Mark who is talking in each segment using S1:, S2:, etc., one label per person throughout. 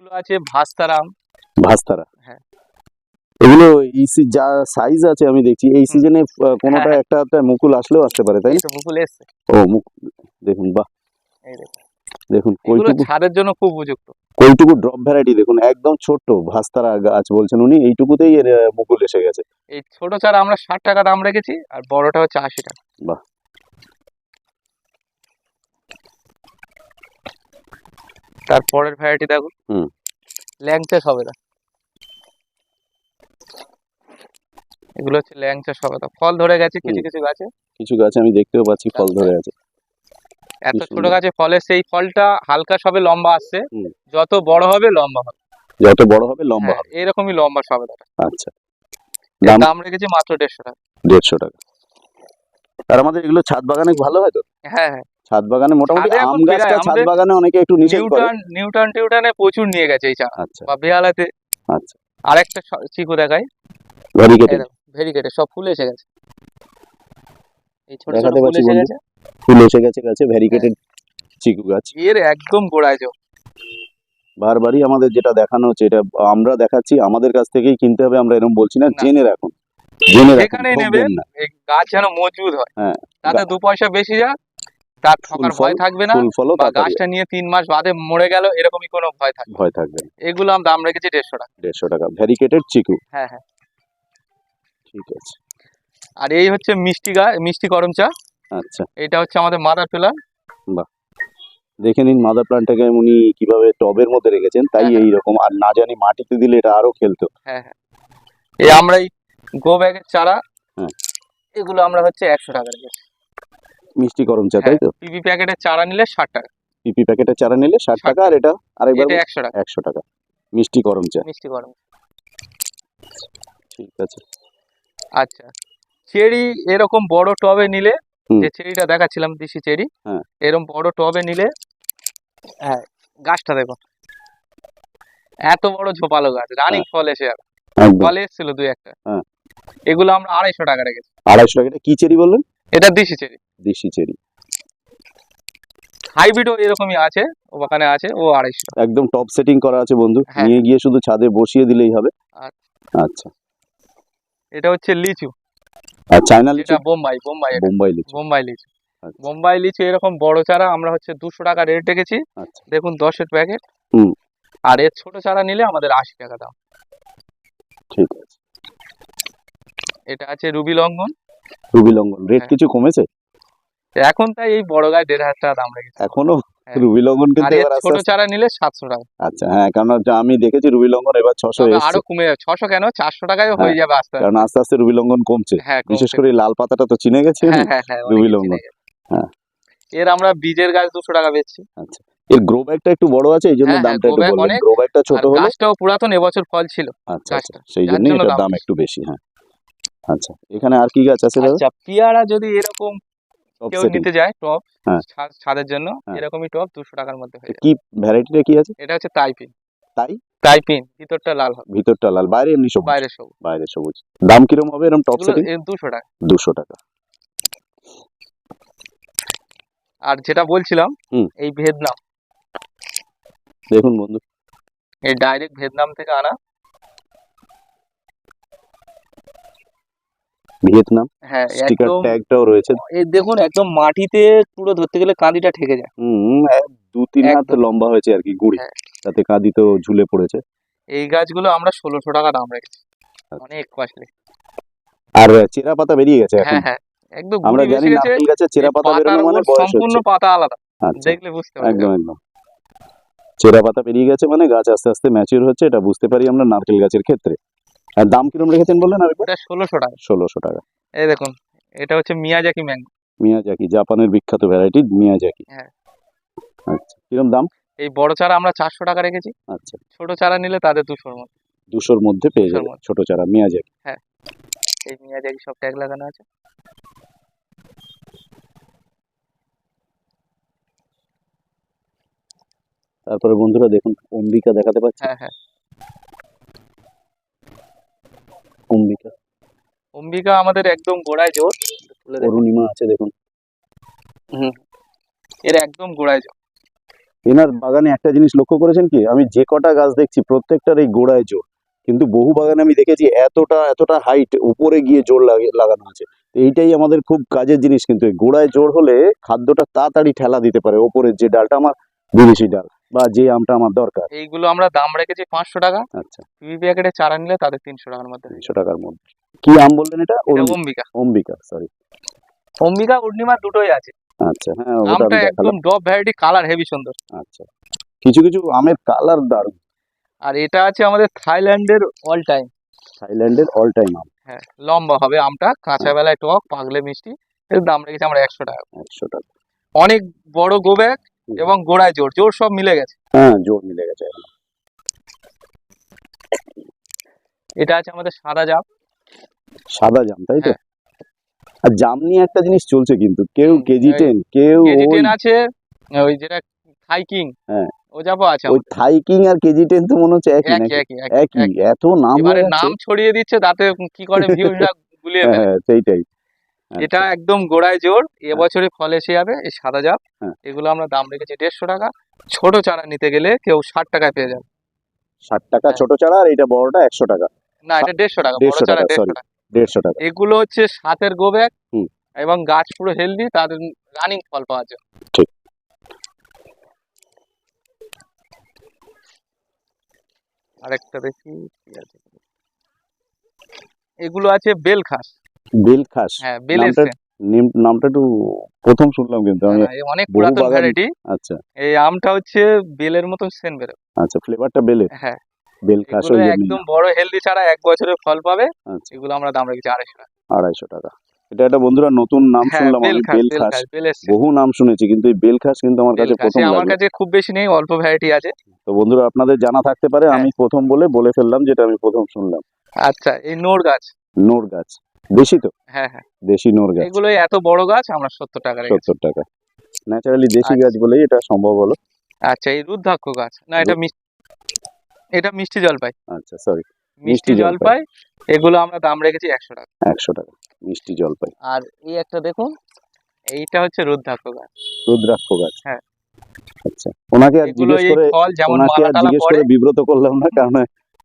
S1: এগুলো আছে ভাস্তারাম।
S2: ভাস্তারা?
S1: হ্যাঁ।
S2: এগুলো এই যা সাইজ আছে আমি দেখছি এই সিজনে কোনোটা
S1: হ্যাঁ।
S2: একটা একটা মুকুল আসলেও আসতে পারে তাই
S1: এই
S2: না?
S1: তো মুকুল এসছে।
S2: ও মুক দেখুন বাহ।
S1: এই দেখুন।
S2: দেখুন কইটুকু
S1: ছাদের জন্য খুব উপযুক্ত।
S2: কইটুকু ড্রপ ভ্যারাইটি দেখুন একদম ছোট্ট ভাস্তারা গাছ বলছেন উনি এইটুকুতেই এর মুকুল এসে গেছে।
S1: এই ছোট চারা আমরা ষাট টাকা দাম রেখেছি আর বড়টা হচ্ছে আশি টাকা।
S2: বাহ।
S1: তারপরের ভ্যারাইটি দেখো
S2: হুম।
S1: ল্যাংচা সবেদা এগুলো হচ্ছে ল্যাংচা সবেদা ফল ধরে গেছে কিছু কিছু গাছে।
S2: কিছু গাছে আমি দেখতেও পাচ্ছি ফল ধরে আছে।
S1: এত ছোট গাছে ফলে সেই ফলটা হালকা সবে লম্বা আসছে। যত বড় হবে লম্বা হবে।
S2: যত বড় হবে লম্বা
S1: হ্যাঁ,
S2: হবে।
S1: এরকমই লম্বা সবেদাটা
S2: আচ্ছা। দাম
S1: রেখেছি মাত্র দেড়শো টাকা।
S2: দেড়শো টাকা। আর আমাদের এগুলো ছাদ বাগানে ভালো হয় তো?
S1: হ্যাঁ হ্যাঁ।
S2: ছাদ বাগানে মোটামুটি আম গাছটা ছাদ বাগানে অনেকে একটু নিষেধ করে।
S1: নিউটন টিউটনে প্রচুর নিয়ে গেছে এই চারা
S2: আচ্ছা।
S1: বা বেহালাতে।
S2: আচ্ছা।
S1: আরেকটা চিকু দেখাই। সব ফুল এসে গেছে। এই ছোট ছোট ফুল এসে গেছে।
S2: ফুল এসে গেছে গাছে ভ্যারিগেটেড চিকু গাছ।
S1: এর একদম গোড়ায় যাও
S2: বারবারই আমাদের যেটা দেখানো হচ্ছে এটা আমরা দেখাচ্ছি আমাদের কাছ থেকেই কিনতে হবে আমরা এরকম বলছি না। জেনে রাখুন। জেনে রাখুন
S1: গাছ যেন মজবুত হয়।
S2: হ্যাঁ,
S1: তাতে দু পয়সা বেশি যাক তার ঠকার ভয় থাকবে না গাছটা নিয়ে তিন মাস বাদে মরে গেল এরকমই কোনো ভয় থাকবে
S2: ভয় থাকবে।
S1: এগুলো আমি দাম রেখেছি দেড়শো টাকা।
S2: দেড়শো টাকা। ভ্যারিকেটেড চিকু।
S1: হ্যাঁ হ্যাঁ।
S2: ঠিক আছে।
S1: আর এই হচ্ছে মিষ্টি গাছ মিষ্টি করম চা।
S2: আচ্ছা।
S1: এটা হচ্ছে আমাদের মাদার পিলার
S2: দেখে নিন মাদার প্লান্টটাকে উনি কীভাবে টবের মধ্যে রেখেছেন তাই
S1: হ্যাঁ, হ্যাঁ।
S2: এই রকম আর না জানি মাটিতে দিলে এটা আরও খেলতো।
S1: হ্যাঁ হ্যাঁ। এই আমরা এই গো ব্যাগের চারা
S2: হ্যাঁ।
S1: এগুলো আমরা হচ্ছে একশো টাকা রেখেছি।
S2: মিষ্টি করম চা
S1: হ্যাঁ।
S2: তাই তো?
S1: পিপি প্যাকেটের চারা নিলে ষাট টাকা।
S2: পিপি প্যাকেটের চারা নিলে ষাট
S1: 60
S2: টাকা আর এটা আরেকবার
S1: একশো টাকা।
S2: একশো টাকা। মিষ্টি করম চা।
S1: মিষ্টি করম
S2: ঠিক আছে।
S1: আচ্ছা চেরি এরকম বড় টবে নিলে যে চেরিটা দেখাচ্ছিলাম দেশি চেরি
S2: হ্যাঁ।
S1: এরকম বড় টবে নিলে হ্যাঁ গাছটা দেখো। এত বড় ঝোপালো গাছ রানিং ফল এসে
S2: একদম।
S1: ফল এসেছিল দুই একটা।
S2: হ্যাঁ।
S1: এগুলো আমরা আড়াইশো টাকা রেখেছি।
S2: আড়াইশো টাকা কি চেরি বললেন?
S1: এটা দেশি চেরি।
S2: দেশি চেরি।
S1: হাইব্রিডও এরকমই আছে ওখানে আছে ও আড়াইশো।
S2: একদম টপ সেটিং করা আছে বন্ধু।
S1: হ্যাঁ।
S2: নিয়ে গিয়ে শুধু ছাদে বসিয়ে দিলেই হবে।
S1: আচ্ছা।
S2: আচ্ছা।
S1: এটা হচ্ছে লিচু।
S2: আর চায়না লিচু?
S1: এটা বোম্বাই বোম্বাই এটা,
S2: বোম্বাই লিচু।
S1: বোম্বাই লিচু।
S2: আচ্ছা।
S1: বোম্বাই লিচু এরকম বড় চারা আমরা হচ্ছে দুশো টাকা রেট রেখেছি।
S2: আচ্ছা।
S1: দেখুন দশের প্যাকেট
S2: হুম।
S1: আর এর ছোট চারা নিলে আমাদের আশি টাকা দাম।
S2: ঠিক আছে।
S1: এটা আছে রুবি লঙ্ঘন।
S2: রুবি লঙ্ঘন। রেট
S1: হ্যাঁ।
S2: কিছু কমেছে?
S1: এখন তাই এই বড় গায়ে দেড় হাজার টাকা দাম রেখেছি
S2: এখনও
S1: হ্যাঁ।
S2: রুবি লঙ্ঘন কিন্তু
S1: ছোট চারা নিলে সাতশো টাকা।
S2: আচ্ছা হ্যাঁ কারণ আমি দেখেছি রুবি লঙ্ঘন এবার ছশো
S1: আরও কমে যাবে। ছশো কেন? চারশো টাকায়
S2: হ্যাঁ,
S1: হয়ে যাবে আস্তে
S2: কারণ আস্তে আস্তে রুবি লঙ্ঘন কমছে। বিশেষ করে লাল পাতাটা তো চিনে গেছে।
S1: হ্যাঁ হ্যাঁ হ্যাঁ
S2: রুবি লঙ্ঘন। হ্যাঁ।
S1: এর আমরা বীজের গাছ দুশো টাকা বেচছি।
S2: আচ্ছা এর গ্রো ব্যাগটা একটু বড় আছে এই জন্য দামটা একটু
S1: অনেক।
S2: গ্রো ব্যাগটা ছোট হলে
S1: গাছটাও পুরাতন এবছর ফল ছিল
S2: আচ্ছা আচ্ছা সেই
S1: জন্য
S2: এটার
S1: দাম
S2: একটু বেশি হ্যাঁ। আচ্ছা এখানে আর কি গাছ আছে
S1: আচ্ছা পেয়ারা যদি এরকম কেউ নিতে যায় টপ
S2: হ্যাঁ।
S1: ছাদের জন্য
S2: হ্যাঁ।
S1: এরকমই টপ দুশো টাকার মধ্যে হয়ে
S2: কি ভ্যারাইটিটা কি আছে?
S1: এটা হচ্ছে তাইপিন।
S2: তাই?
S1: তাইপিন ভিতরটা লাল হবে।
S2: ভিতরটা লাল বাইরে এমনি সবুজ?
S1: বাইরে সবুজ।
S2: বাইরে সবুজ। দাম কিরম হবে এরকম টপ সেটিং
S1: দুশো টাকা।
S2: দুশো টাকা।
S1: আর যেটা বলছিলাম। এই ভিয়েতনাম
S2: দেখুন বন্ধু।
S1: এই ডাইরেক্ট ভিয়েতনাম থেকে আনা।
S2: ভিয়েতনাম।
S1: হ্যাঁ
S2: স্টিকার ট্যাগটাও রয়েছে।
S1: দেখুন একদম মাটিতে পুরো ধরতে গেলে কাঁদিটা ঠেকে যায়।
S2: হুম দু তিন হাত লম্বা হয়েছে আর কি গুড়ি।
S1: হ্যাঁ।
S2: তাতে কাঁদি তো ঝুলে পড়েছে।
S1: এই গাছগুলো আমরা ষোলোশো টাকা দাম রেখেছি।
S2: আচ্ছা।
S1: অনেক কস্টলি
S2: আর চেরা পাতা বেরিয়ে গেছে এখন।
S1: হ্যাঁ হ্যাঁ একদম
S2: আমরা জানি নারকেল গাছের চেরা পাতা বেরোনো মানে
S1: সম্পূর্ণ পাতা আলাদা।
S2: আচ্ছা।
S1: দেখলে বুঝতে পারবে
S2: একদম একদম। চেরা পাতা বেরিয়ে গেছে মানে গাছ আস্তে আস্তে ম্যাচিউর হচ্ছে এটা বুঝতে পারি আমরা নারকেল গাছের ক্ষেত্রে। আর দাম কিরম রেখেছেন বললেন আর
S1: ওটা ষোলোশো টাকা।
S2: ষোলোশো টাকা।
S1: এই দেখুন এটা হচ্ছে মিয়াজাকি ম্যাঙ্গো।
S2: মিয়াজাকি জাপানের বিখ্যাত ভ্যারাইটি মিয়াজাকি।
S1: হ্যাঁ।
S2: আচ্ছা কিরম দাম?
S1: এই বড় চারা আমরা চারশো টাকা রেখেছি।
S2: আচ্ছা।
S1: ছোট চারা নিলে তাদের দুশোর মতো
S2: দুশোর মধ্যে পেয়ে
S1: 200
S2: যাবে ছোট চারা মিয়াজাকি। হ্যাঁ।
S1: এই মিয়াজাকি সব ট্যাগ লাগানো আছে।
S2: তারপরে বন্ধুরা দেখুন অম্বিকা দেখাতে পাচ্ছি।
S1: হ্যাঁ হ্যাঁ।
S2: অম্বিকা।
S1: অম্বিকা আমাদের একদম গোড়ায় জোর।
S2: অরুণিমা আছে দেখুন।
S1: এর একদম গোড়ায় জোর।
S2: এনার বাগানে একটা জিনিস লক্ষ্য করেছেন কি? আমি যে কটা গাছ দেখছি প্রত্যেকটার এই গোড়ায় জোর। কিন্তু বহু বাগানে আমি দেখেছি এতটা এতটা হাইট উপরে গিয়ে জোর লাগি- লাগানো আছে। তো এইটাই আমাদের খুব কাজের জিনিস কিন্তু। এই গোড়ায় জোর হলে খাদ্যটা তাড়াতাড়ি ঠেলা দিতে পারে। ওপরের যে ডালটা আমার বিদেশি ডাল। বা যে আমটা আমার দরকার।
S1: এইগুলো আমরা দাম রেখেছি পাঁচশো টাকা।
S2: আচ্ছা।
S1: পিবি প্যাকেটে চারা নিলে তাদের তিনশো টাকার মধ্যে।
S2: তিনশো টাকার মধ্যে। কি আম বললেন এটা?
S1: অম্বিকা।
S2: অম্বিকা সরি
S1: অম্বিকা পূর্ণিমা দুটোই আছে।
S2: আচ্ছা হ্যাঁ ওটা
S1: আমটা একদম ডব ভ্যারাইটি কালার হেভি সুন্দর।
S2: আচ্ছা। কিছু কিছু আমের কালার দারুণ।
S1: আর এটা আছে আমাদের থাইল্যান্ডের অল টাইম
S2: থাইল্যান্ডের অল টাইম আম।
S1: হ্যাঁ লম্বা হবে আমটা কাঁচা বেলায় টক পাকলে মিষ্টি। এর দাম রেখেছি আমরা একশো টাকা।
S2: একশো টাকা।
S1: অনেক বড় গোব্যাগ
S2: হুম।
S1: এবং গোড়ায় জোর জোর সব মিলে গেছে।
S2: হ্যাঁ জোর মিলে গেছে।
S1: এটা আছে আমাদের সাদা জাম।
S2: সাদা জাম তাই তো?
S1: হ্যাঁ।
S2: আর জাম নিয়ে একটা জিনিস চলছে কিন্তু কেউ কেজি টেন কেউ
S1: কেজি টেন আছে ওই যেটা থাই কিং
S2: হ্যাঁ।
S1: ও যাব আছে
S2: ওই থাই কিং আর কেজি টেন তো মনে হচ্ছে একই
S1: একই একই।
S2: এত নাম
S1: নাম ছড়িয়ে দিচ্ছে তাতে কি করে ভিউজটা গুলিয়ে ফেলে?
S2: হ্যাঁ সেইটাই।
S1: এটা
S2: আচ্ছা,
S1: একদম গোড়ায় জোর এবছরই ফল এসে যাবে এই সাদা জাপ
S2: হ্যাঁ।
S1: এগুলো আমরা দাম রেখেছি দেড়শো টাকা। ছোট চারা নিতে গেলে কেউ ষাট টাকায় পেয়ে যাবে।
S2: ষাট টাকা
S1: হ্যাঁ।
S2: ছোট চারা আর এটা বড়টা একশো টাকা।
S1: না এটা দেড়শো টাকা বড়
S2: দেড়শো
S1: চারা
S2: টাকা,
S1: দেড়শো টাকা।
S2: দেড়শো টাকা।
S1: এগুলো হচ্ছে সাতের গোব্যাগ
S2: হুম।
S1: এবং গাছ পুরো হেলদি তাদের রানিং ফল পাওয়া যায়
S2: ঠিক।
S1: আরেকটা দেখি এগুলো আছে বেল খাস।
S2: বেল খাস।
S1: হ্যাঁ বেল
S2: নামটা নামটা একটু প্রথম শুনলাম কিন্তু আমি।
S1: হ্যাঁ, এই অনেক
S2: বহু
S1: পুরাতন ভ্যারাইটি।
S2: আচ্ছা।
S1: এই আমটা হচ্ছে বেলের মতো সেন বেরো
S2: আচ্ছা ফ্লেভারটা বেলে।
S1: হ্যাঁ।
S2: বেল খাস ওই
S1: একদম বড় হেলদি ছাড়া এক বছরের ফল পাবে।
S2: আচ্ছা।
S1: এগুলো আমরা দাম রেখেছি আড়াইশো টাকা।
S2: আড়াইশো টাকা। এটা একটা বন্ধুরা নতুন নাম
S1: হ্যাঁ
S2: শুনলাম আমি
S1: খাস
S2: বেল
S1: বেল
S2: খাস।
S1: খাস বেল এসছে।
S2: বহু নাম শুনেছি কিন্তু এই বেল খাস কিন্তু আমার কাছে প্রথম
S1: আমার কাছে খুব বেশি নেই অল্প ভ্যারাইটি আছে।
S2: তো বন্ধুরা আপনাদের জানা থাকতে পারে
S1: হ্যাঁ।
S2: আমি প্রথম বলে বলে ফেললাম যেটা আমি প্রথম শুনলাম।
S1: আচ্ছা এই নোর গাছ।
S2: নোর গাছ। দেশি তো?
S1: হ্যাঁ হ্যাঁ।
S2: দেশি নোর গাছ।
S1: এগুলো এত বড় গাছ আমরা সত্তর টাকা
S2: সত্তর টাকা। ন্যাচারালি দেশি
S1: আচ্ছা।
S2: গাছ বলেই এটা সম্ভব হলো।
S1: আচ্ছা এই রুদ্রাক্ষ গাছ। না এটা মিষ্টি এটা মিষ্টি জলপাই।
S2: আচ্ছা সরি
S1: মিষ্টি
S2: জলপাই।
S1: এগুলো আমরা দাম রেখেছি একশো টাকা।
S2: একশো টাকা মিষ্টি জলপাই।
S1: আর এই একটা দেখুন এইটা হচ্ছে রুদ্রাক্ষ গাছ।
S2: রুদ্রাক্ষ গাছ?
S1: হ্যাঁ।
S2: আচ্ছা। ওনাকে আর জিজ্ঞেস করে ওনাকে আর জিজ্ঞেস করে বিব্রত করলাম না কারণ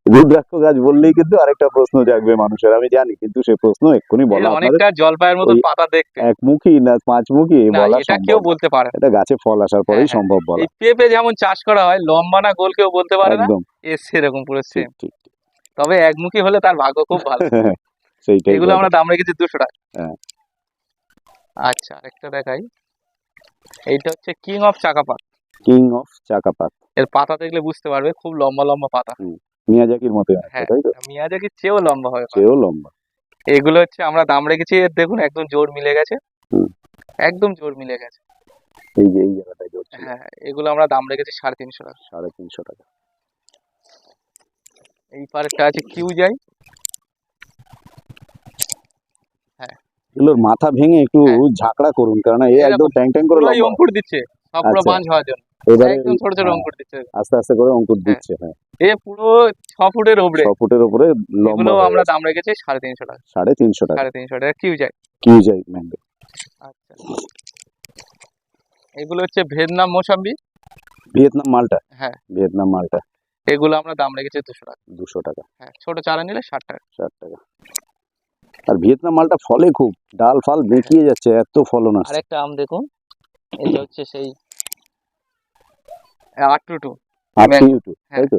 S2: রুদ্রাক্ষ গাছ বললেই কিন্তু আরেকটা প্রশ্ন জাগবে মানুষের আমি জানি কিন্তু সে প্রশ্ন এক্ষুনি বলা
S1: অনেকটা জলপাইয়ের মতো পাতা দেখতে।
S2: একমুখী না পাঁচমুখী বলা
S1: এটা কেউ বলতে পারে
S2: এটা গাছে ফল আসার পরেই
S1: হ্যাঁ, হ্যাঁ।
S2: সম্ভব বলা।
S1: পেঁপে যেমন চাষ করা হয় লম্বা না গোল কেউ বলতে পারে না।
S2: একদম।
S1: এ সেরকম পুরো সেম। তবে একমুখী হলে তার ভাগ্য খুব ভালো।
S2: সেইটাই
S1: এগুলো আমরা দাম রেখেছি দুশো টাকা।
S2: হ্যাঁ।
S1: আচ্ছা আরেকটা দেখাই। এইটা হচ্ছে king of Chakapat
S2: king of Chakapat
S1: এর পাতা দেখলে বুঝতে পারবে খুব লম্বা লম্বা পাতা।
S2: মিয়াজাকির মতো
S1: হ্যাঁ।
S2: তাই তো
S1: মিয়াজাকির চেয়েও লম্বা পাতা।
S2: সেও লম্বা
S1: এগুলো হচ্ছে আমরা দাম রেখেছি এর দেখুন একদম জোর মিলে গেছে একদম জোর মিলে গেছে
S2: এই যে এই জায়গাটায় ধরছিল
S1: হ্যাঁ এগুলো আমরা দাম রেখেছি সাড়ে তিনশো টাকা
S2: সাড়ে তিনশো টাকা
S1: এই পার্কটা আছে কিউ যাই
S2: এগুলোর মাথা ভেঙে একটু
S1: হ্যাঁ।
S2: ঝাঁকড়া করুন কারণ এ একদম ট্যাং ট্যাং করে লম্বা।
S1: দিচ্ছে সব পুরো
S2: আচ্ছা।
S1: হওয়ার জন্য
S2: এবারে
S1: একদম ছোট ছোট
S2: হ্যাঁ,
S1: অঙ্কুর দিচ্ছে।
S2: আস্তে আস্তে করে অঙ্কুর দিচ্ছে হ্যাঁ।
S1: এ পুরো ছ ফুটের ওপরে
S2: ছ ফুটের উপরে লম্বা
S1: আমরা দাম রেখেছি সাড়ে তিনশো টাকা।
S2: সাড়ে তিনশো টাকা।
S1: সাড়ে তিনশো টাকা। কিউ যাই
S2: কি যাই ম্যাঙ্গো।
S1: আচ্ছা। এগুলো হচ্ছে ভিয়েতনাম মোসাম্বি।
S2: ভিয়েতনাম মালটা?
S1: হ্যাঁ।
S2: ভিয়েতনাম মালটা।
S1: এগুলো আমরা দাম রেখেছি দুশো টাকা।
S2: দুশো টাকা।
S1: হ্যাঁ ছোট চারা নিলে ষাট টাকা।
S2: ষাট টাকা। আর ভিয়েতনাম মালটা ফলে খুব। ডাল ফাল বেঁকিয়ে যাচ্ছে এত ফলন আসছে।
S1: আরেকটা আম দেখুন। এটা হচ্ছে সেই আট টু টু।
S2: টু
S1: হ্যাঁ।
S2: তাই তো?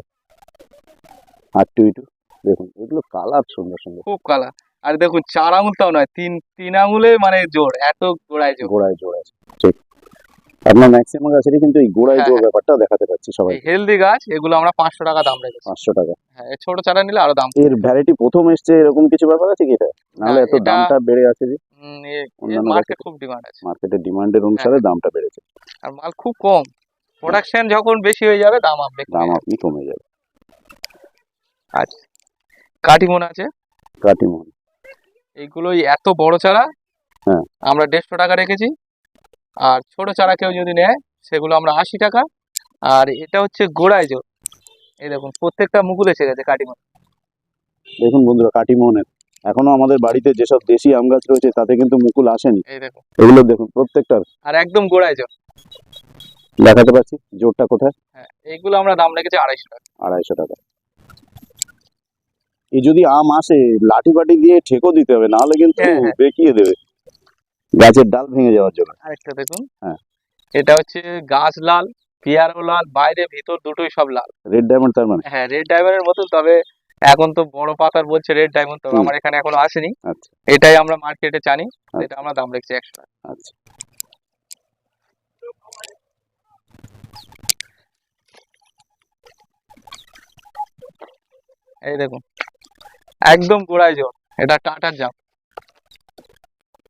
S2: টু ইটু দেখুন এগুলো কালার সুন্দর সুন্দর।
S1: খুব কালা আর দেখুন চার আঙুলটাও নয় তিন তিন আঙুলে মানে জোর এত গোড়ায় জোর।
S2: গোড়ায় জোর আছে ঠিক। আপনার ম্যাক্সিমাম গাছেরই কিন্তু এই গোড়ায়
S1: হ্যাঁ,
S2: জোর
S1: হ্যাঁ।
S2: ব্যাপারটা দেখাতে পাচ্ছি সবাই।
S1: হেলদি গাছ এগুলো আমরা পাঁচশো টাকা দাম রেখেছি।
S2: পাঁচশো টাকা।
S1: হ্যাঁ ছোট চারা নিলে আরও দাম
S2: এর ভ্যারাইটি প্রথম এসছে এরকম কিছু ব্যাপার আছে কি এটা? নাহলে এত দামটা বেড়ে আছে যে।
S1: মার্কেট খুব ডিমান্ড আছে।
S2: মার্কেটের ডিমান্ডের
S1: হ্যাঁ।
S2: অনুসারে দামটা বেড়েছে।
S1: আর মাল খুব কম। প্রোডাকশন যখন বেশি হয়ে যাবে দাম আপনি
S2: দাম আপনি কমে যাবে।
S1: আচ্ছা। কাটিমন আছে?
S2: কাটিমন
S1: এইগুলোই এত বড় চারা।
S2: হ্যাঁ।
S1: আমরা দেড়শো টাকা রেখেছি। আর ছোট চারা কেউ যদি নেয় সেগুলো আমরা আশি টাকা। আর এটা হচ্ছে গোড়ায় জোর। এই দেখুন প্রত্যেকটা মুকুল এসে গেছে কাটিমন
S2: দেখুন বন্ধুরা কাটিমনের এখনও আমাদের বাড়িতে যেসব দেশি আম গাছ রয়েছে তাতে কিন্তু মুকুল আসেনি।
S1: এই দেখুন।
S2: এগুলো দেখুন প্রত্যেকটার।
S1: আর একদম গোড়ায় জোর।
S2: দেখাতে পারছি জোরটা কোথায়?
S1: হ্যাঁ এইগুলো আমরা দাম রেখেছি আড়াইশো টাকা।
S2: আড়াইশো টাকা। এই যদি আম আসে লাঠি বাটি দিয়ে ঠেকো দিতে হবে নাহলে কিন্তু
S1: হ্যাঁ, হ্যাঁ।
S2: বেঁকিয়ে দেবে। গাছের ডাল ভেঙে যাওয়ার জন্য।
S1: আরেকটা দেখুন।
S2: হ্যাঁ।
S1: এটা হচ্ছে গাছ লাল পিয়ারও লাল বাইরে ভিতর দুটোই সব লাল।
S2: রেড ডায়মন্ড তার মানে?
S1: হ্যাঁ রেড ডায়মন্ডের মতন তবে এখন তো বড় পাতার বলছে রেড ডায়মন্ড তবে আমার এখানে এখনও আসেনি।
S2: আচ্ছা।
S1: এটাই আমরা মার্কেটে জানি
S2: আচ্ছা।
S1: এটা আমরা দাম রেখেছি একশো টাকা।
S2: আচ্ছা।
S1: এই দেখুন। একদম গোড়ায় জল। এটা টাটার জাম।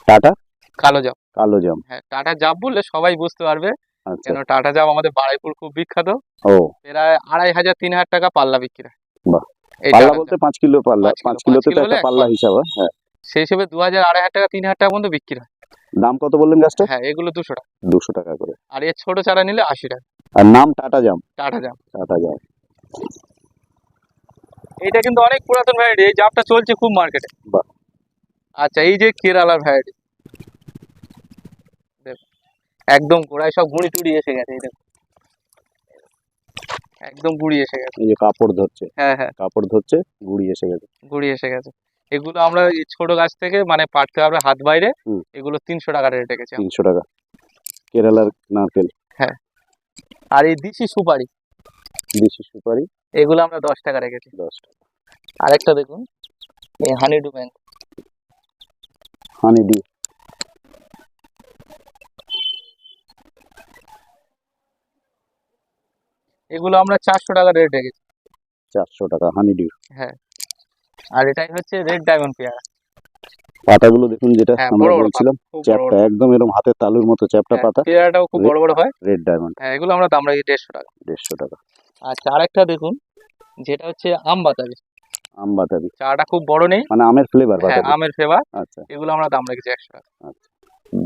S2: টাটা?
S1: কালো জাম।
S2: কালো জাম।
S1: হ্যাঁ টাটা জাম বললে সবাই বুঝতে পারবে।
S2: আচ্ছা।
S1: কেন টাটা জাম আমাদের বাড়াইপুর খুব বিখ্যাত।
S2: ও।
S1: প্রায় আড়াই হাজার তিন হাজার টাকা পাল্লা বিক্রি হয়।
S2: বাহ। পাল্লা বলতে পাঁচ কিলো পাল্লা।
S1: পাঁচ কিলো,
S2: কিলোতে তো একটা পাল্লা। হিসাব হয়। হ্যাঁ।
S1: সেই হিসেবে দু হাজার আড়াই হাজার টাকা তিন হাজার টাকা পর্যন্ত বিক্রি হয়।
S2: দাম কত বললেন গাছটা?
S1: হ্যাঁ এগুলো দুশো টাকা।
S2: দুশো টাকা করে।
S1: আর এর ছোট চারা নিলে আশি টাকা।
S2: আর নাম টাটা জাম।
S1: টাটা জাম।
S2: টাটা জাম।
S1: এইটা কিন্তু অনেক পুরাতন ভ্যারাইটি এই জাপটা চলছে খুব মার্কেটে। আচ্ছা এই যে কেরালার ভ্যারাইটি একদম গোড়ায় সব গুঁড়ি টুড়ি এসে গেছে এই দেখো। একদম গুঁড়ি এসে গেছে।
S2: এই যে কাপড় ধরছে।
S1: হ্যাঁ হ্যাঁ।
S2: কাপড় ধরছে গুড়ি এসে গেছে।
S1: গুঁড়ি এসে গেছে। এগুলো আমরা এই ছোট গাছ থেকে মানে পাটকে আমরা হাত বাইরে এগুলো তিনশো টাকা রেট গেছে।
S2: তিনশো টাকা। কেরালার নারকেল। হ্যাঁ।
S1: আর এই দিশি সুপারি
S2: দেশি সুপারি।
S1: এগুলো আমরা দশ টাকা রেখেছি।
S2: দশ টাকা।
S1: আরেকটা দেখুন এই হানি ডু ব্যাংক
S2: হানি ডি
S1: এগুলো আমরা চারশো টাকা রেট রেখেছি।
S2: চারশো টাকা হানি হ্যাঁ।
S1: আর এটাই হচ্ছে রেড ডায়মন্ড পেয়ারা।
S2: পাতাগুলো দেখুন যেটা
S1: হ্যাঁ,
S2: আমরা বলছিলাম চ্যাপটা একদম এরকম হাতের তালুর মতো চ্যাপটা
S1: হ্যাঁ,
S2: পাতা।
S1: পেয়ারাটাও খুব বড় বড় হয়।
S2: রেড ডায়মন্ড
S1: হ্যাঁ এগুলো আমরা দাম রাখি দেড়শো টাকা।
S2: দেড়শো টাকা।
S1: আচ্ছা আরেকটা দেখুন যেটা হচ্ছে আম বাতাবি।
S2: আম বাতাবি।
S1: চাটা খুব বড় নেই।
S2: মানে আমের ফ্লেভার
S1: হ্যাঁ আমের ফেভার
S2: আচ্ছা।
S1: এগুলো আমরা দাম রেখেছি একশো টাকা। আচ্ছা।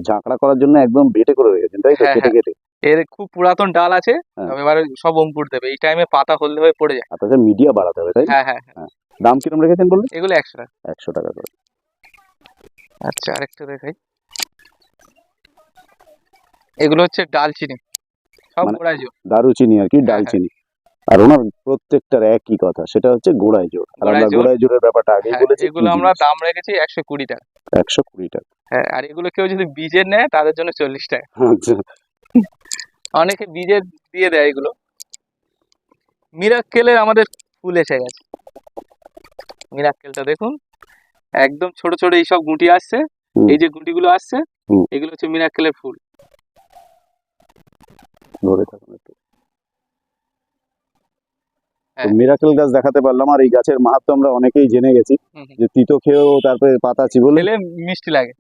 S2: ঝাঁকড়া করার জন্য একদম বেটে করে রেখেছেন তাই তো?
S1: হ্যাঁ,
S2: কেটে
S1: হ্যাঁ।
S2: কেটে।
S1: এর খুব পুরাতন ডাল আছে
S2: হ্যাঁ।
S1: তবে এবারে সব অঙ্কুর দেবে। এই টাইমে পাতা হলদে হয়ে পড়ে যায়।
S2: তাদের মিডিয়া বাড়াতে হবে তাই?
S1: হ্যাঁ হ্যাঁ
S2: দাম কিরম রেখেছেন বললেন?
S1: এগুলো একশো টাকা।
S2: একশো টাকা করে।
S1: আচ্ছা আরেকটা দেখাই। এগুলো হচ্ছে ডালচিনি। সব
S2: মানে- দারুচিনি আর কি ডালচিনি। আর ওনার প্রত্যেকটার একই কথা সেটা হচ্ছে গোড়ায় জোর। আর আমরা। গোড়ায় জোরের ব্যাপারটা আগেই
S1: হ্যাঁ,
S2: বলেছি
S1: এগুলো আমরা দাম রেখেছি একশো কুড়ি টাকা।
S2: একশো কুড়ি টাকা।
S1: হ্যাঁ আর এগুলো কেউ যদি বীজের নেয় তাদের জন্য চল্লিশ টাকা।
S2: আচ্ছা।
S1: অনেকে বীজের দিয়ে দেয় এগুলো। মিরাক্কেলের আমাদের ফুল এসে গেছে। মিরাক্কেলটা দেখুন একদম ছোট ছোট এইসব গুটি আসছে। এই যে গুটিগুলো আসছে এগুলো হচ্ছে মিরাক্কেলের ফুল।
S2: ধরে থাকুন একটু। মিরাকেল গাছ দেখাতে পারলাম। আর এই গাছের মাহাত্ম আমরা অনেকেই জেনে গেছি। যে তিতো খেয়েও তারপরে পাতা চিবলে।
S1: মিষ্টি লাগে।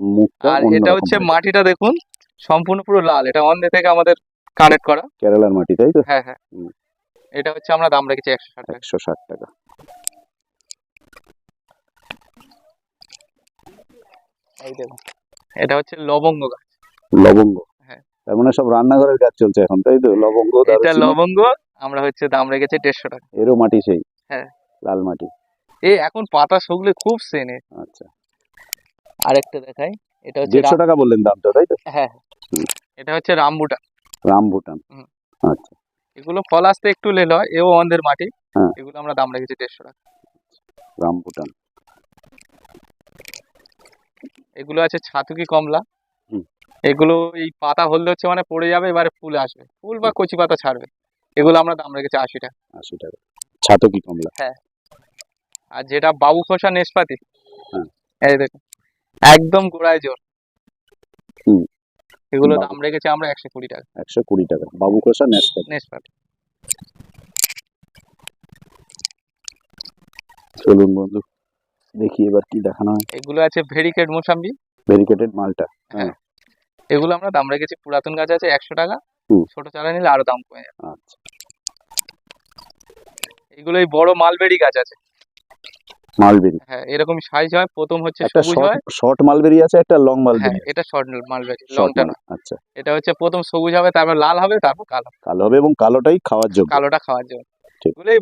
S1: আর এটা হচ্ছে মাটিটা দেখুন সম্পূর্ণ পুরো লাল। এটা অন্ধে থেকে আমাদের কানেক্ট করা।
S2: কেরালার মাটি তাই তো?
S1: হ্যাঁ হ্যাঁ। এটা হচ্ছে আমরা দাম রেখেছি একশো ষাট টাকা।
S2: একশো ষাট টাকা।
S1: এই দেখুন। এটা হচ্ছে লবঙ্গ গাছ।
S2: লবঙ্গ।
S1: হ্যাঁ।
S2: তার মানে সব রান্নাঘরের গাছ চলছে এখন তাই তো? লবঙ্গ
S1: এটা লবঙ্গ আমরা হচ্ছে দাম রেখেছি দেড়শো টাকা।
S2: এরও মাটি সেই?
S1: হ্যাঁ।
S2: লাল মাটি।
S1: এই এখন পাতা শুকলে খুব সেনে।
S2: আচ্ছা।
S1: আরেকটা দেখাই। এটা হচ্ছে
S2: দেড়শো টাকা বললেন দামটা তাই তো?
S1: হ্যাঁ এটা হচ্ছে রামবুটা
S2: রাম ভুটান। আচ্ছা।
S1: এগুলো ফল আসতে একটু লেল হয় এও অন্ধের মাটি।
S2: হ্যাঁ।
S1: এগুলো আমরা দাম রেখেছি দেড়শো টাকা।
S2: রাম ভুটান।
S1: এগুলো আছে ছাতুকি কমলা।
S2: হুম।
S1: এগুলো এই পাতা হলদে হচ্ছে মানে পড়ে যাবে এবারে ফুল আসবে। ফুল বা কচি পাতা ছাড়বে। এগুলো আমরা দাম রেখেছি আশি টাকা।
S2: আশি টাকা। ছাতকি কমলা। হ্যাঁ।
S1: আর যেটা বাবু খোসা নেসপাতি
S2: হুম।
S1: এই দেখুন একদম গোড়ায় জোর। এগুলো দাম রেখেছি আমরা একশো কুড়ি টাকা।
S2: একশো কুড়ি টাকা। বাবু খোসা নেস্তা
S1: নেশপাতি
S2: চলুন বন্ধু দেখি এবার কি দেখানো হয়।
S1: এগুলো আছে ভেরিকেট মোসাম্বি।
S2: ভেরিকেটেড মালটা। হ্যাঁ।
S1: এগুলো আমরা দাম রেখেছি পুরাতন গাছ আছে একশো টাকা। ছোট চারা নিলে আরও দাম কমে যাবে।
S2: আচ্ছা।
S1: এগুলো এই বড় মালবেরি গাছ আছে।
S2: মালবেরি?
S1: হ্যাঁ এরকম সাইজ হয় প্রথম হচ্ছে
S2: একটা
S1: সবুজ
S2: শর্ট
S1: হয়।
S2: শর্ট মালবেরি আছে একটা লং
S1: হ্যাঁ এটা শর্ট মালবেরি লংটা না।
S2: আচ্ছা।
S1: এটা হচ্ছে প্রথম সবুজ হবে তারপর লাল হবে তারপর কালো
S2: কালো হবে এবং কালোটাই খাওয়ার যোগ্য।
S1: কালোটা খাওয়ার জন্য।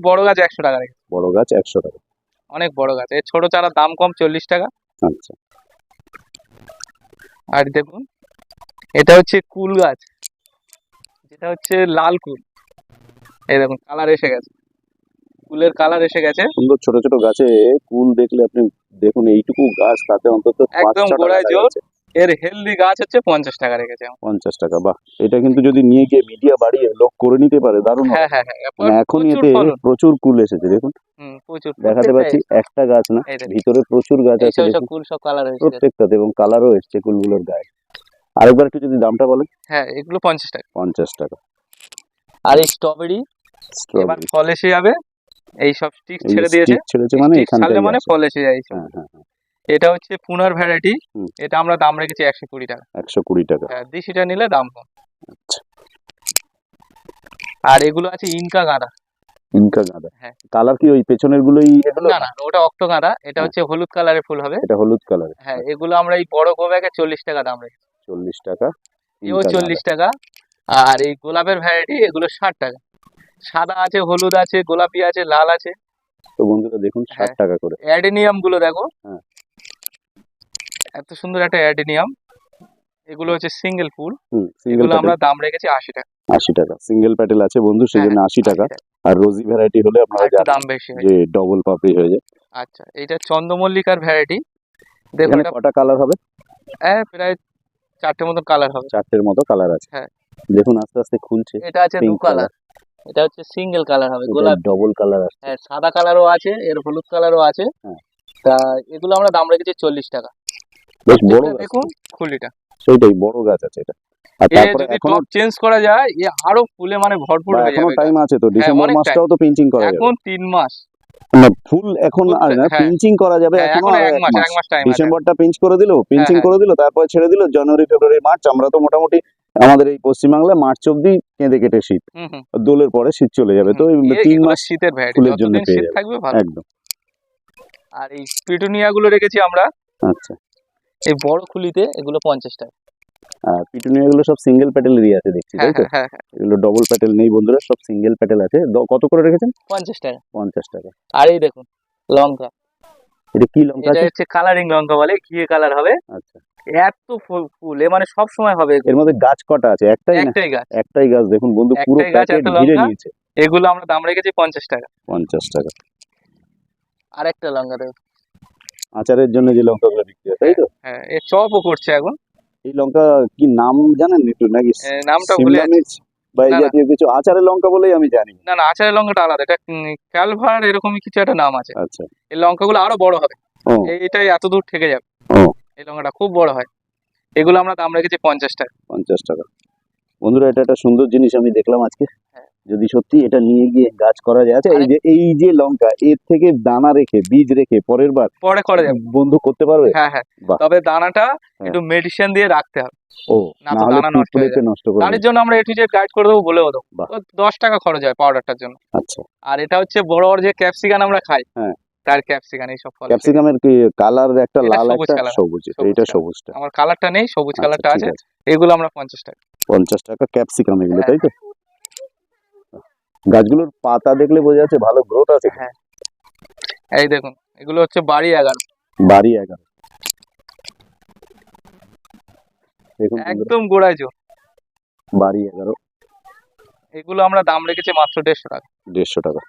S1: বড় গাছ একশো টাকা রেখে
S2: বড় গাছ একশো টাকা।
S1: অনেক বড় গাছ। এর ছোট চারা দাম কম চল্লিশ টাকা।
S2: আচ্ছা।
S1: আর দেখুন এটা হচ্ছে কুল গাছ। এটা হচ্ছে লাল কুল। এই দেখুন কালার এসে গেছে। কুলের কালার এসে গেছে।
S2: সুন্দর ছোট ছোট গাছে কুল দেখলে আপনি দেখুন এইটুকু গাছ তাতে অন্তত
S1: একদম গোড়ায় জোর। এর হেলদি গাছ হচ্ছে পঞ্চাশ টাকা রেখেছে।
S2: পঞ্চাশ টাকা বাহ! এটা কিন্তু যদি নিয়ে গিয়ে মিডিয়া বাড়িয়ে লোক করে নিতে পারে দারুণ
S1: হ্যাঁ হ্যাঁ হ্যাঁ
S2: মানে এখন এতে প্রচুর কুল এসেছে দেখুন।
S1: হুম, প্রচুর
S2: দেখাতে পাচ্ছি একটা গাছ না ভিতরে প্রচুর গাছ আছে
S1: কুল সব কালার হয়েছে
S2: প্রত্যেকটাতে এবং কালারও এসছে কুলগুলোর গায়ে। আরেকবার একটু যদি দামটা বলেন।
S1: হ্যাঁ এগুলো পঞ্চাশ টাকা।
S2: পঞ্চাশ টাকা।
S1: আর এই স্ট্রবেরি এবার ফল এসে যাবে। এই সব স্টিক ছেড়ে দিয়েছে।
S2: ছেড়েছে মানে এখান থেকে
S1: মানে ফল এসে যায়
S2: হ্যাঁ হ্যাঁ হ্যাঁ।
S1: এটা হচ্ছে পুনার ভ্যারাইটি এটা আমরা দাম রেখেছি একশো কুড়ি টাকা।
S2: একশো কুড়ি টাকা।
S1: হ্যাঁ দেশিটা নিলে দাম কম।
S2: আচ্ছা।
S1: আর এগুলো আছে ইনকা গাঁদা।
S2: ইনকা গাঁদা।
S1: হ্যাঁ।
S2: কালার কি ওই পেছনের গুলোই এগুলো?
S1: না না ওটা অক্টো গাঁদা এটা হচ্ছে হলুদ কালারের ফুল হবে।
S2: এটা হলুদ কালার
S1: হ্যাঁ এগুলো আমরা এই বড় গোব্যাগে চল্লিশ টাকা দাম রেখেছি।
S2: চল্লিশ টাকা
S1: এও চল্লিশ টাকা। আর এই গোলাপের ভ্যারাইটি এগুলো ষাট টাকা। সাদা আছে হলুদ আছে গোলাপি আছে লাল আছে।
S2: তো বন্ধুরা দেখুন ষাট
S1: হ্যাঁ।
S2: টাকা করে।
S1: অ্যাডেনিয়ামগুলো দেখো।
S2: হ্যাঁ।
S1: এত সুন্দর একটা অ্যাডেনিয়াম। এগুলো হচ্ছে সিঙ্গেল ফুল এগুলো আমরা দাম রেখেছি আশি টাকা।
S2: আশি টাকা। সিঙ্গেল প্যাটেল আছে বন্ধু সেই জন্য আশি টাকা। আর রোজি ভ্যারাইটি হলে আপনারা
S1: দাম বেশি
S2: যে ডবল পাপড়ি হয়ে যায়।
S1: আচ্ছা এটা চন্দ্রমল্লিকার ভ্যারাইটি দেখুন
S2: কটা কালার হবে?
S1: হ্যাঁ প্রায় চারটে মতন কালার হবে।
S2: চারটের মতো কালার আছে।
S1: হ্যাঁ।
S2: দেখুন আস্তে আস্তে খুলছে।
S1: এটা আছে দু কালার এটা হচ্ছে সিঙ্গেল কালার হবে গোলাপ।
S2: ডবল কালার আছে
S1: হ্যাঁ সাদা কালারও আছে এর হলুদ কালারও আছে।
S2: হ্যাঁ।
S1: তা এগুলো আমরা দাম রেখেছি চল্লিশ টাকা।
S2: বেশ বড়
S1: দেখুন খুলিটা।
S2: সেইটাই বড় গাছ আছে এটা। আর তারপরে
S1: যদি চেঞ্জ করা যায় এ আরও ফুলে মানে ভরপুর হয়ে এখনও
S2: টাইম আছে তো ডিসেম্বর মাসটাও তো পিঞ্চিং করা যাবে।
S1: এখন তিন মাস।
S2: না ফুল এখন আর না
S1: হ্যাঁ।
S2: পিঞ্চিং করা যাবে
S1: হ্যাঁ, এখনও
S2: ডিসেম্বরটা পিঞ্চ করে দিল পিঞ্চিং
S1: হ্যাঁ।
S2: করে দিল তারপর ছেড়ে দিল জানুয়ারি ফেব্রুয়ারি মার্চ আমরা তো মোটামুটি আমাদের এই পশ্চিমবাংলায় মার্চ অব্দি কেঁদে কেটে শীত। দোলের পরে শীত চলে যাবে তো তিন মাস
S1: শীতের
S2: ফুলের জন্য পেয়ে যাবে।
S1: থাকবে
S2: একদম।
S1: আর এই পিটুনিয়া গুলো রেখেছি আমরা।
S2: আচ্ছা।
S1: এই বড় খুলিতে এগুলো পঞ্চাশ টাকা
S2: পিটুনিয়া গুলো সব সিঙ্গেল প্যাটেলেরই আছে দেখছি
S1: হ্যাঁ
S2: তাই তো
S1: হ্যাঁ হ্যাঁ।
S2: এগুলো ডবল প্যাটেল নেই বন্ধুরা সব সিঙ্গেল প্যাটেল আছে। কত করে রেখেছেন?
S1: পঞ্চাশ টাকা।
S2: পঞ্চাশ টাকা।
S1: আর এই দেখুন লঙ্কা।
S2: এটা কি লঙ্কা
S1: এটা হচ্ছে কালারিং লঙ্কা বলে ঘিয়ে কালার হবে?
S2: আচ্ছা।
S1: এত ফুল ফুল এ মানে সব সময় হবে
S2: এর মধ্যে গাছ কটা আছে? একটাই না?
S1: একটাই গাছ।
S2: একটাই গাছ দেখুন বন্ধু পুরো
S1: গাছ,
S2: প্যাকেট ঘিরে নিয়েছে।
S1: এগুলো আমরা দাম রেখেছি পঞ্চাশ টাকা।
S2: পঞ্চাশ টাকা।
S1: আর একটা লঙ্কা দেখো
S2: আচারের জন্য যে লঙ্কাগুলো বিক্রি হয় তাই তো
S1: হ্যাঁ এ চপও করছে এখন।
S2: এই লঙ্কা কি নাম জানেন একটু? নাকি
S1: নামটা ভুলে।
S2: মির্চ বা এই। জাতীয় কিছু আচারের লঙ্কা বলেই আমি জানি।
S1: না না আচারের লঙ্কাটা আলাদা। এটা ক্যালভার এরকমই কিছু একটা নাম আছে।
S2: আচ্ছা।
S1: এই লঙ্কাগুলো আরও বড় হবে। এইটাই এত দূর থেকে যাবে। এই লঙ্কাটা খুব বড় হয়। এগুলো আমরা দাম রেখেছি পঞ্চাশ টাকা।
S2: পঞ্চাশ টাকা। বন্ধুরা এটা একটা সুন্দর জিনিস আমি দেখলাম আজকে।
S1: হ্যাঁ।
S2: যদি সত্যি এটা নিয়ে গিয়ে গাছ করা যায়। আচ্ছা এই যে এই যে লঙ্কা এর থেকে দানা রেখে বীজ রেখে পরের বার
S1: পরে করা যাবে।
S2: বন্ধু করতে পারবে?
S1: হ্যাঁ হ্যাঁ। তবে দানাটা একটু মেডিসিন দিয়ে রাখতে হবে।
S2: ও
S1: না তো দানা নষ্ট হয়ে
S2: নষ্ট করে
S1: তার জন্য আমরা এটু যে গাইড করে দেবো বলেও দেবো। দশ টাকা খরচ হয় পাউডারটার জন্য।
S2: আচ্ছা।
S1: আর এটা হচ্ছে বড় বড় যে ক্যাপসিকান আমরা খাই
S2: হ্যাঁ।
S1: তার ক্যাপসিকান এইসব ফল।
S2: ক্যাপসিকামের কি কালার একটা লাল একটা? সবুজ
S1: colour।
S2: সবুজটা।
S1: আমার কালারটা নেই সবুজ
S2: আচ্ছা,
S1: কালারটা আছে। এগুলো আমরা পঞ্চাশ টাকা।
S2: পঞ্চাশ টাকা ক্যাপসিকাম এগুলো
S1: হ্যাঁ।
S2: তাই তো? গাছগুলোর পাতা দেখলে বোঝা যাচ্ছে ভালো গ্রোথ আছে।
S1: হ্যাঁ। এই দেখুন এগুলো হচ্ছে বাড়ি এগারো।
S2: বাড়ি এগারো। দেখুন
S1: একদম গোড়ায় জোর
S2: বাড়ি এগারো।
S1: এগুলো আমরা দাম রেখেছি মাত্র দেড়শো টাকা।
S2: দেড়শো টাকা।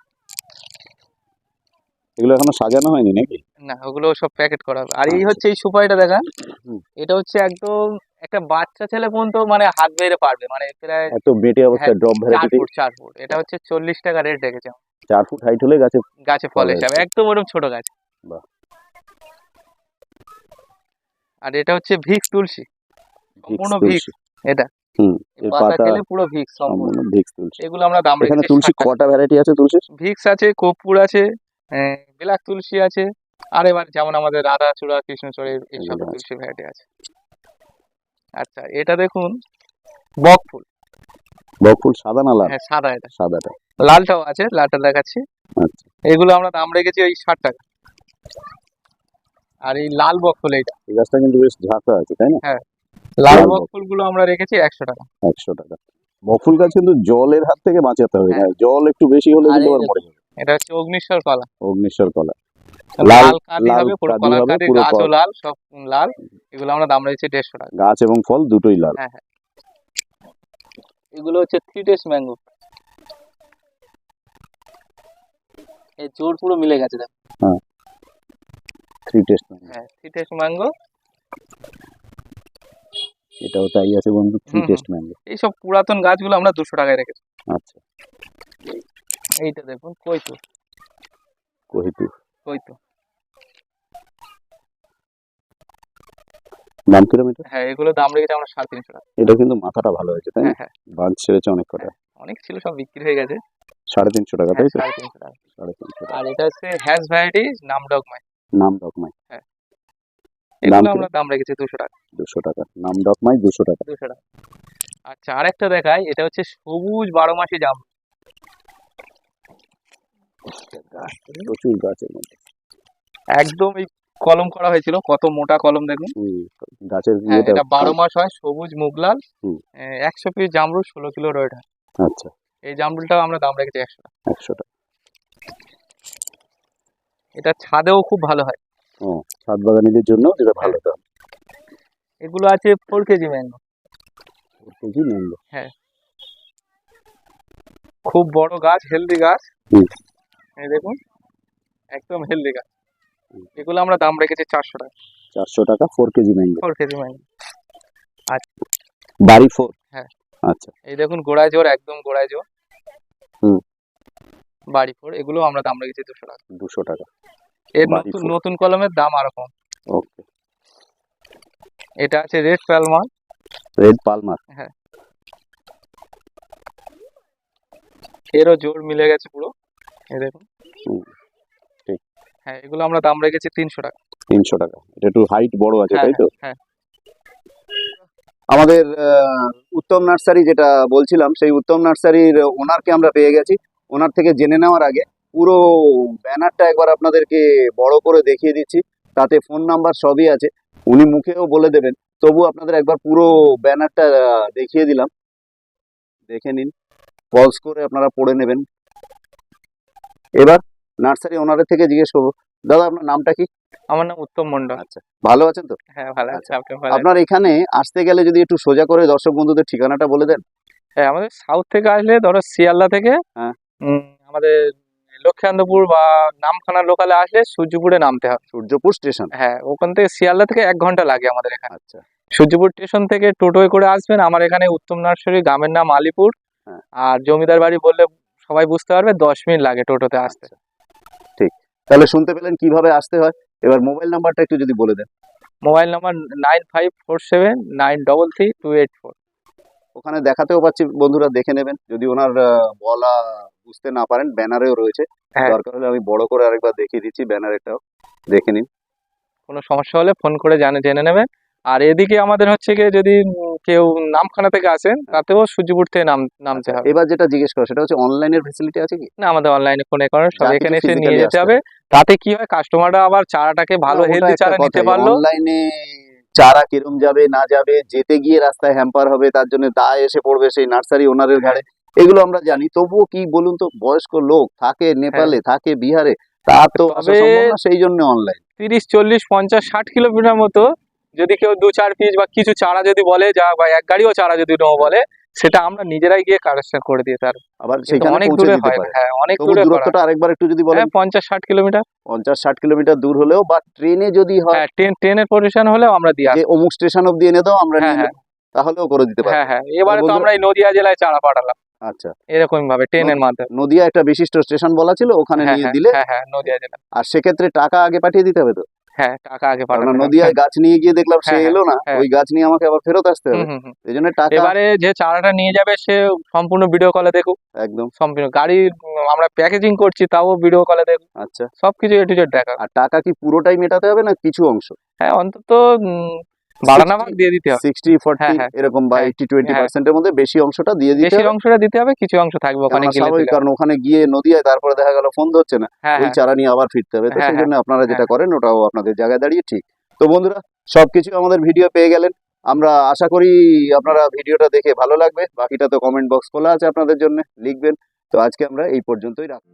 S2: এগুলো এখনও সাজানো হয়নি নাকি?
S1: না ওগুলো সব প্যাকেট করা হবে। আর এই
S2: আচ্ছা।
S1: হচ্ছে এই সুপারিটা দেখা। এটা হচ্ছে একদম একটা বাচ্চা ছেলে পর্যন্ত মানে হাত বেড়ে পারবে মানে প্রায়
S2: এত বেটে অবস্থা ড্রপ
S1: চার
S2: ভ্যারাইটি
S1: ফুট চার ফুট। এটা হচ্ছে চল্লিশ টাকা রেট রেখেছে।
S2: চার ফুট হাইট হলে গাছে
S1: গাছে ফল হিসাবে একদম ওরকম ছোট গাছ।
S2: বাহ।
S1: আর এটা হচ্ছে ভিক্স তুলসী সম্পূর্ণ ভিক্স এটা
S2: হুম
S1: পাতা পুরো ভিক্স সম্পূর্ণ।
S2: ভিক্স তুলসী।
S1: এগুলো আমরা দাম
S2: এখানে তুলসী কটা ভ্যারাইটি আছে তুলসীর?
S1: ভিক্স আছে কপুর আছে ব্ল্যাক তুলসী আছে। আর এবার যেমন আমাদের রাধা চূড়া কৃষ্ণচূড়া এই- এইসব তুলসী ভ্যারাইটি আছে। আচ্ছা এটা দেখুন বক ফুল।
S2: বকফুল সাদা না লাল?
S1: হ্যাঁ সাদা এটা।
S2: সাদাটা।
S1: লালটাও আছে লালটা দেখাচ্ছি।
S2: আচ্ছা।
S1: এগুলো আমরা দাম রেখেছি ওই ষাট টাকা। আর এই লাল বকফুল এইটা।
S2: এই গাছটা কিন্তু বেশ ঝাঁকা আছে তাই না?
S1: লাল
S2: লাল
S1: বকফুলগুলো আমরা রেখেছি একশো টাকা।
S2: একশো টাকা। বকফুল গাছ কিন্তু জলের হাত থেকে বাঁচাতে হবে
S1: হ্যাঁ।
S2: জল একটু বেশি হলে কিন্তু মরে যাবে।
S1: এটা হচ্ছে অগ্নিশ্বর কলা।
S2: অগ্নিশ্বর কলা।
S1: লাল হবে পুরো গাছও লাল সব লাল। এগুলো আমরা দাম রেখেছি দেড়শো টাকা।
S2: গাছ এবং ফল দুটোই লাল।
S1: হ্যাঁ হ্যাঁ। এগুলো হচ্ছে থ্রি টেস্ট ম্যাঙ্গো এই জোর পুরো মিলে গেছে দেখো।
S2: থ্রি টেস্ট
S1: হ্যাঁ থ্রি টেস্ট ম্যাঙ্গো
S2: এটাও তাই আছে বন্ধু থ্রি। টেস্ট ম্যাঙ্গো
S1: এইসব পুরাতন গাছগুলো আমরা দুশো টাকায় রেখেছি।
S2: আচ্ছা।
S1: এইটা দেখুন কইতো
S2: কোহিতুর
S1: কইতো
S2: দাম কিরম এটা
S1: হ্যাঁ এগুলো দাম রেখেছি আমরা সাড়ে তিনশো টাকা।
S2: এটা কিন্তু মাথাটা ভালো হয়েছে তাই না?
S1: হ্যাঁ হ্যাঁ।
S2: ছেড়েছে অনেক কটা।
S1: অনেক ছিল সব বিক্রি হয়ে গেছে।
S2: সাড়ে তিনশো টাকা
S1: হ্যাঁ,
S2: তাই তো?
S1: সাড়ে তিনশো টাকা।
S2: সাড়ে তিনশো টাকা।
S1: আর এটা হচ্ছে হ্যাশ ভ্যারাইটি নাম ডগমাই
S2: নাম ডকমাই।
S1: এগুলো
S2: কিরম?
S1: আমরা দাম রেখেছি দুশো টাকা।
S2: দুশো টাকা। নাম ডকমাই দুশো টাকা।
S1: দুশো টাকা। আচ্ছা আরেকটা দেখাই এটা হচ্ছে সবুজ বারো মাসি জাম।
S2: প্রচুর গাছের মধ্যে।
S1: একদম এই কলম করা হয়েছিল কত মোটা কলম দেখুন।
S2: গাছের
S1: হ্যাঁ এটা বারো মাস হয় সবুজ মুগলাল। একশো পিস জামরুল ষোলো কিলো রয়েট হয়
S2: আচ্ছা।
S1: এই জামরুলটাও আমরা দাম রেখেছি একশো টাকা।
S2: একশো টাকা
S1: এটা ছাদেও খুব ভালো হয়।
S2: ছাদ বাগানিদের জন্য যেটা ভালো দাম।
S1: এগুলো আছে four KG mango.
S2: KG mango.
S1: খুব বড় গাছ হেলদি গাছ। এই দেখুন একদম হেলদি গাছ। এগুলো আমরা দাম রেখেছি চারশো টাকা।
S2: চারশো টাকা four KG mango
S1: four KG mango
S2: বাড়ি ফোর
S1: হ্যাঁ।
S2: আচ্ছা।
S1: এই দেখুন গোড়ায় জোর একদম গোড়ায় জোর।
S2: হুম।
S1: বাড়ি ফোর এগুলো আমরা দাম রেখেছি দুশো টাকা।
S2: দুশো টাকা।
S1: এর নতুন নতুন কলমের দাম আরও কম।
S2: ওকে
S1: এটা আছে রেড প্যালমা
S2: রেড পালমার হ্যাঁ।
S1: এরও জোর মিলে গেছে পুরো। এই দেখুন
S2: ঠিক।
S1: হ্যাঁ এগুলো আমরা দাম রেখেছি তিনশো টাকা।
S2: তিনশো টাকা। এটা একটু হাইট বড় আছে
S1: হ্যাঁ
S2: তাই তো?
S1: হ্যাঁ
S2: আমাদের উত্তম নার্সারি যেটা বলছিলাম সেই উত্তম নার্সারির ওনারকে আমরা পেয়ে গেছি। ওনার থেকে জেনে নেওয়ার আগে পুরো ব্যানারটা একবার আপনাদেরকে বড় করে দেখিয়ে দিচ্ছি। তাতে ফোন নাম্বার সবই আছে। উনি মুখেও বলে দেবেন। তবু আপনাদের একবার পুরো ব্যানারটা দেখিয়ে দিলাম। দেখে নিন। পজ করে আপনারা পড়ে নেবেন। এবার নার্সারি ওনারের থেকে জিজ্ঞেস করব দাদা আপনার নামটা কি?
S1: আমার নাম উত্তম মন্ডল
S2: আচ্ছা ভালো আছেন তো?
S1: হ্যাঁ ভালো আছে
S2: আচ্ছা।
S1: আপনি ভালো
S2: আপনার এখানে আসতে গেলে যদি একটু সোজা করে দর্শক বন্ধুদের ঠিকানাটা বলে দেন।
S1: হ্যাঁ আমাদের সাউথ থেকে আসলে ধরো শিয়ালদা থেকে
S2: হ্যাঁ।
S1: আমাদের লক্ষ্মীকান্তপুর বা নামখানা লোকালে আসলে সূর্যপুরে নামতে হবে
S2: সূর্যপুর স্টেশন?
S1: হ্যাঁ ওখান থেকে শিয়ালদা থেকে এক ঘণ্টা লাগে আমাদের এখানে।
S2: আচ্ছা।
S1: সূর্যপুর স্টেশন থেকে টোটোয় করে আসবেন আমার এখানে উত্তম নার্সারি গ্রামের নাম আলিপুর।
S2: হ্যাঁ।
S1: আর জমিদার বাড়ি বললে সবাই বুঝতে পারবে দশ মিনিট লাগে টোটোতে আসতে।
S2: আচ্ছা ঠিক। তাহলে শুনতে পেলেন কীভাবে আসতে হয়। এবার মোবাইল নাম্বারটা একটু যদি বলে দেন।
S1: Mobile number nine five four seven nine double three two eight four.
S2: ওখানে দেখাতেও পাচ্ছি বন্ধুরা দেখে নেবেন। যদি ওনার বলা বুঝতে না পারেন ব্যানারেও রয়েছে।
S1: হ্যাঁ।
S2: দরকার হলে আমি বড় করে আরেকবার দেখিয়ে দিচ্ছি ব্যানারেটাও দেখে নিন।
S1: কোনো সমস্যা হলে ফোন করে জানে জেনে নেবেন। আর এদিকে আমাদের হচ্ছে গিয়ে যদি কেউ নামখানা থেকে আসেন তাতেও সূর্যপুর থেকে নাম নামতে হবে।
S2: এবার যেটা জিজ্ঞেস করো সেটা হচ্ছে অনলাইনের ফেসিলিটি আছে কি?
S1: না আমাদের অনলাইনে ফোনে করেন সব এখানে এসে নিয়ে যেতে হবে। তাতে কি হয় কাস্টমাররা আবার চারাটাকে ভালো হেলদি চারা নিতে পারল।
S2: অনলাইনে চারা কিরম যাবে না যাবে যেতে গিয়ে রাস্তায় হ্যাম্পার হবে তার জন্য দায় এসে পড়বে সেই নার্সারি ওনারের ঘাড়ে এগুলো আমরা জানি। তবুও কি বলুন তো বয়স্ক লোক থাকে নেপালে থাকে বিহারে তা তো সেই জন্য অনলাইন
S1: তিরিশ চল্লিশ পঞ্চাশ ষাট কিলোমিটার মতো যদি কেউ দু চার পিস বা কিছু চারা যদি বলে যা বা এক গাড়িও চারা যদি নেব বলে সেটা আমরা নিজেরাই গিয়ে কালেকশন করে দিই তার
S2: আবার সেখানে
S1: অনেক দূরে হয় হ্যাঁ অনেক দূরে
S2: দূরত্বটা আরেকবার একটু যদি বলেন।
S1: হ্যাঁ পঞ্চাশ ষাট কিলোমিটার।
S2: পঞ্চাশ ষাট কিলোমিটার দূর হলেও বা ট্রেনে যদি হয়
S1: হ্যাঁ ট্রেন ট্রেনের পজিশন হলেও আমরা দিয়ে
S2: যে অমুক স্টেশন অব্দি এনে দাও আমরা
S1: হ্যাঁ
S2: নিয়ে
S1: হ্যাঁ।
S2: তাহলেও করে দিতে পারি
S1: হ্যাঁ হ্যাঁ এবারে তো আমরা এই নদিয়া জেলায় চারা পাঠালাম।
S2: আচ্ছা।
S1: এরকম ভাবে ট্রেনের মাধ্যমে।
S2: নদিয়া একটা বিশিষ্ট স্টেশন বলা ছিল ওখানে
S1: হ্যাঁ
S2: নিয়ে
S1: হ্যাঁ
S2: দিলে
S1: হ্যাঁ হ্যাঁ নদিয়া জেলা।
S2: আর সেক্ষেত্রে টাকা আগে পাঠিয়ে দিতে হবে তো?
S1: হ্যাঁ টাকা আগে পাঠানো
S2: নদিয়ায় গাছ নিয়ে গিয়ে দেখলাম সে
S1: হ্যাঁ,
S2: এলো না
S1: হ্যাঁ।
S2: ওই গাছ নিয়ে আমাকে আবার ফেরত আসতে হবে। এই জন্য টাকা
S1: এবারে যে চারাটা নিয়ে যাবে সে সম্পূর্ণ ভিডিও কলে দেখুক।
S2: একদম।
S1: সম্পূর্ণ গাড়ি আমরা প্যাকেজিং করছি তাও ভিডিও কলে দেখুক।
S2: আচ্ছা।
S1: সবকিছু এ টু জেড দেখা
S2: আর টাকা কি পুরোটাই মেটাতে হবে না কিছু অংশ?
S1: হ্যাঁ অন্তত বাড়ানো ভাগ দিয়ে দিতে হবে
S2: সিক্সটি ফোর্টি
S1: হ্যাঁ, হ্যাঁ।
S2: এরকম বা
S1: হ্যাঁ।
S2: মধ্যে বেশি অংশটা দিয়ে দিতে
S1: বেশির অংশটা দিতে হবে কিছু অংশ থাকবে ওখানে গেলে।
S2: কারণ ওখানে গিয়ে নদিয়ায় তারপরে দেখা গেল ফোন ধরছে না ওই চারা নিয়ে আবার ফিরতে হবে তো সেই। জন্য আপনারা যেটা। করেন ওটাও আপনাদের জায়গায় দাঁড়িয়ে ঠিক তো বন্ধুরা সবকিছু আমাদের ভিডিও পেয়ে গেলেন আমরা আশা করি আপনারা ভিডিওটা দেখে ভালো লাগবে বাকিটা তো কমেন্ট বক্স খোলা আছে আপনাদের জন্য লিখবেন তো আজকে আমরা এই পর্যন্তই রাখব